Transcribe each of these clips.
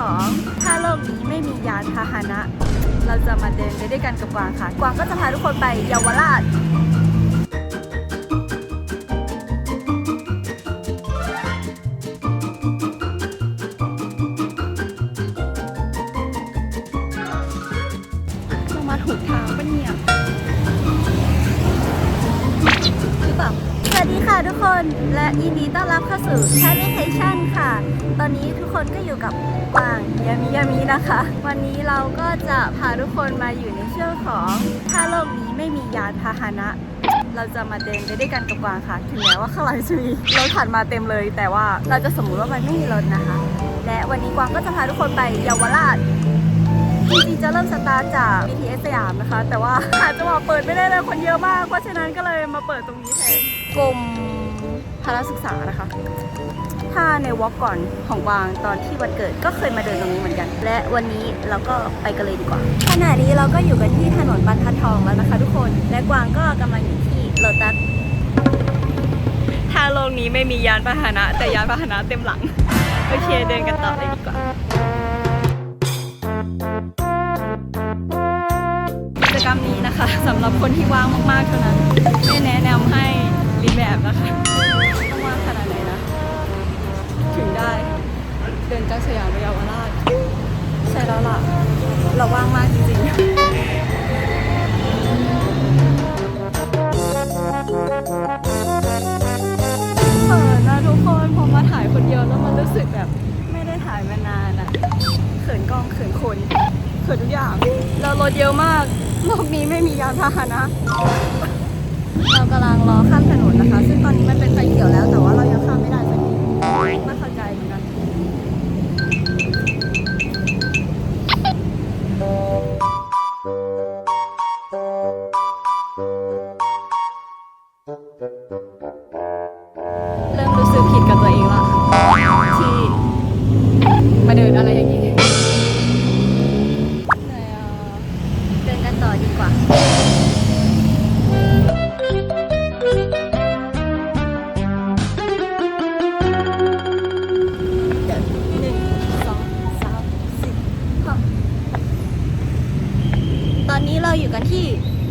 ของถ้าโลกนี้ไม่มียานพาหนะ เราจะมาเดินไปด้วยกันกับกวางค่ะ กวางก็จะพาทุกคนไปเยาวราชมาถูกทางปะเนี่ยหรือเปล่าสวัสดีค่ะทุกคนและยินดีต้อนรับเข้าสู่ c h a t t a t i o n ค่ะ คนก็อยู่กับกวางยามิยามินะคะ วันนี้เราก็จะพาทุกคนมาอยู่ในช่วงของ ถ้าโลกนี้ไม่มียานพาหนะ เราจะมาเดินไปด้วยกันกับกวางค่ะ ถึงแม้ว่าข้างหลังจะมีรถผ่านมาเต็มเลย แต่ว่าเราจะสมมุติว่ามันไม่มีรถนะคะ และวันนี้กวางก็จะพาทุกคนไปเยาวราชจริงๆจะเริ่มสตาร์ทจาก BTS สยามนะคะ แต่ว่าหาจังหวะเปิดไม่ได้เลยคนเยอะมาก เพราะฉะนั้นก็เลยมาเปิดตรงนี้แทนกรม พละศึกษานะคะ ถ้าในวอล์กก่อนของกวางตอนที่วันเกิดก็เคยมาเดินตรงนี้เหมือนกัน และวันนี้เราก็ไปกันเลยดีกว่า ขณะนี้เราก็อยู่กันที่ถนนบรรทัดทองแล้วนะคะทุกคน และกวางก็กำลังอยู่ที่โลตัสถ้าโลกนี้ไม่มียานพาหนะ แต่ยานพาหนะเต็มหลัง โอเคเดินกันต่อเลยดีกว่ากิจกรรมนี้นะคะสำหรับคนที่ว่างมากๆเท่านั้น ไม่แนะนำให้ ยคนเดียวแล้วมันรู้สึกแบบไม่ได้ถ่ายมานานอะเขินกล้องเขินคนเขินทุกอย่างเรารถเยอะมากโลกนี้ไม่มียานพาหนะ เรากำลังรอข้ามถนนนะคะ ซึ่งตอนนี้มันเป็นไฟเขียวแล้วแต่ว่า กันต่อดีกว่าหนึ่งสองสามสี่ห้าตอนนี้เราอยู่กันที่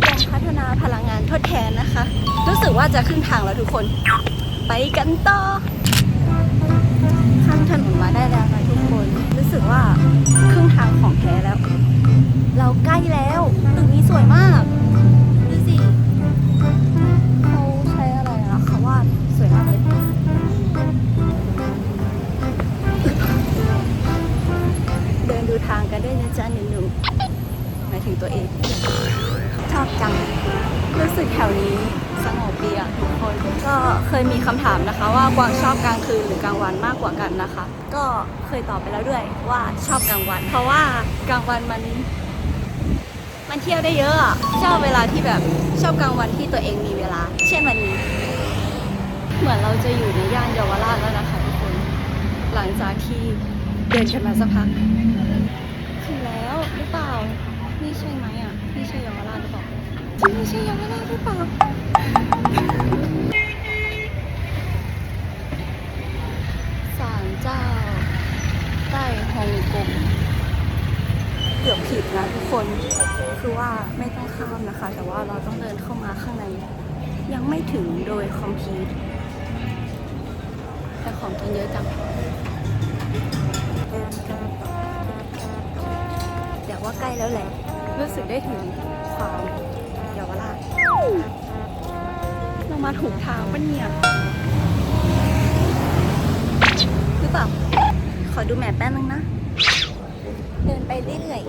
กรมพัฒนาพลังงานทดแทนนะคะ รู้สึกว่าจะขึ้นทางแล้วทุกคน ไปกันต่อ ข้ามถนนมาได้แล้วนะทุกคน รู้สึกว่าครึ่งทางของแท้แล้ว เราใกล้แล้ว จ๊ะหนุ่มๆหมายถึงตัวเอง ชอบจัง รู้สึกแถวนี้สงบดีอะทุกคน ก็เคยมีคำถามนะคะ ว่ากวางชอบกลางคืนหรือกลางวันมากกว่ากันนะคะ ก็เคยตอบไปแล้วด้วยว่าชอบกลางวัน เพราะว่ากลางวันมันมันเที่ยวได้เยอะอะชอบเวลาที่แบบชอบกลางวันที่ตัวเองมีเวลา เช่นวันนี้ เหมือนเราจะอยู่ในย่านเยาวราชแล้วนะคะทุกคน หลังจากที่เดินกันมาสักพัก นี่ใช่ไหมอะนี่ใช่เยาวราชหรือเปล่าที่นี่ใช่เยาวราชหรือเปล่าศาลเจ้าใต้ฮ่องกงเกือบผิดนะทุกคนคือว่าไม่ต้องข้ามนะคะ แต่ว่าเราต้องเดินเข้ามาข้างใน ยังไม่ถึงโดยคอมพิวแต่ของกินเยอะจังแต่ว่าใกล้แล้วแหละ รู้สึกได้ถึงความเยาวราชเรามาถูกทางปะเนี่ยหรือเปล่า ขอดูแมพแป๊บนึงนะ เดินไปเรื่อย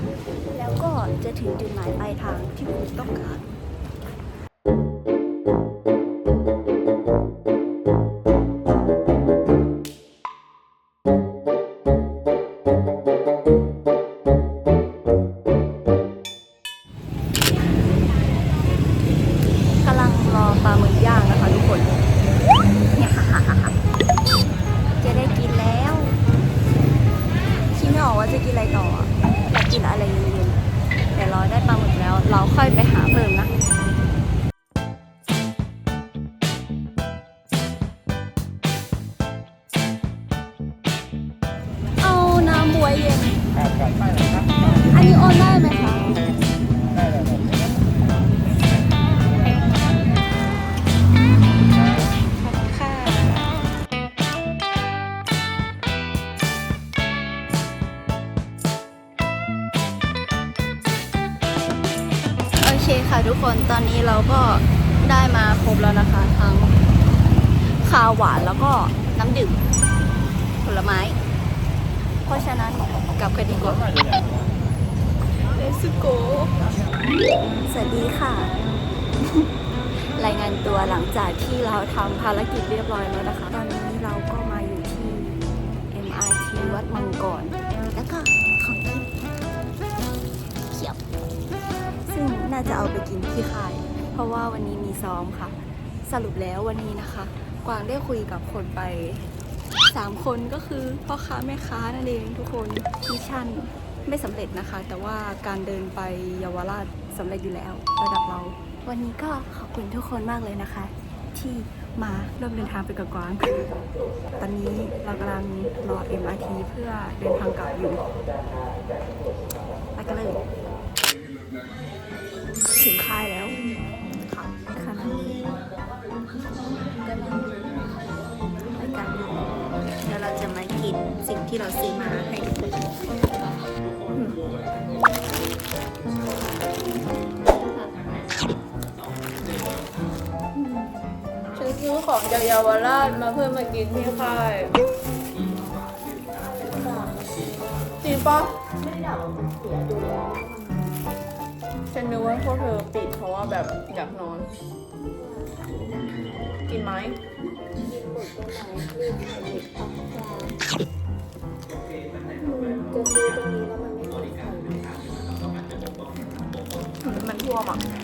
ๆ แล้วก็จะถึงจุดหมายปลายทางที่คุณต้องการ อันนี้โอนได้ไหมคะค่ะโอเคค่ะทุกคนตอนนี้เราก็ได้มาครบแล้วนะคะทั้งข้าวหวานแล้วก็น้ำดื่มผลไม้ เพราะฉะนั้นกลับกันดีกว่า Let's go สวัสดีค่ะ รายงานตัวหลังจากที่เราทำภารกิจเรียบร้อยแล้วนะคะ ตอนนี้เราก็มาอยู่ที่ MRT วัดมังกรแล้วก็ของกินเขียวซึ่งน่าจะเอาไปกินที่ค่าย เพราะว่าวันนี้มีซ้อมค่ะ สรุปแล้ววันนี้นะคะ กวางได้คุยกับคนไป 3 คนก็คือพ่อค้าแม่ค้านั่นเองทุกคนมิชชั่นไม่สำเร็จนะคะ แต่ว่าการเดินไปเยาวราชสำเร็จอยู่แล้วระดับเรา วันนี้ก็ขอบคุณทุกคนมากเลยนะคะ ที่มาร่วมเดินทางไปกับกวาง ตอนนี้เรากำลังรอ MRT เพื่อเดินทางกลับอยู่ ที่เราซื้อมาให้ทุกคนฉันซื้อของจากเยาวราชมาเพื่อมากินที่ค่ายจริงปะฉันนึกว่าพวกเธอปิดเพราะว่าแบบอยากนอน กินไหมมัน ท่วมอะอร่อยฮะพี่สาว